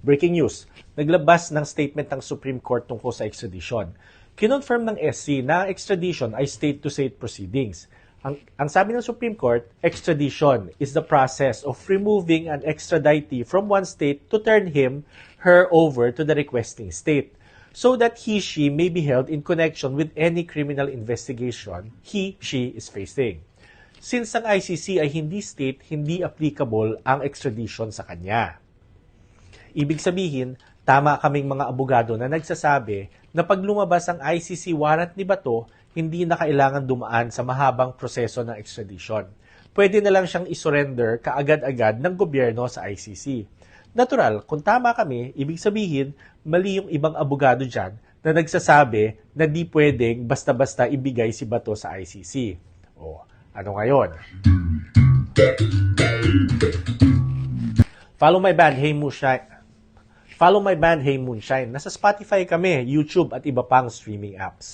Breaking news. Naglabas ng statement ng Supreme Court tungkol sa extradition. Kinonfirm ng SC na extradition ay state-to-state proceedings. Ang, ang sabi ng Supreme Court, extradition is the process of removing an extraditee from one state to turn him, her over to the requesting state so that he, she may be held in connection with any criminal investigation he, she is facing. Since ang ICC ay hindi state, hindi applicable ang extradition sa kanya. Ibig sabihin, tama kaming mga abogado na nagsasabi na pag lumabas ang ICC warrant ni Bato, hindi na kailangan dumaan sa mahabang proseso ng extradition. Pwede na lang siyang isurrender kaagad-agad ng gobyerno sa ICC. Natural, kung tama kami, ibig sabihin, mali yung ibang abogado dyan na nagsasabi na di pwedeng basta-basta ibigay si Bato sa ICC. O, ano ngayon? Follow my band, Hey Moonshine. Follow my band, Hey Moonshine. Nasa Spotify kami, YouTube at iba pang streaming apps.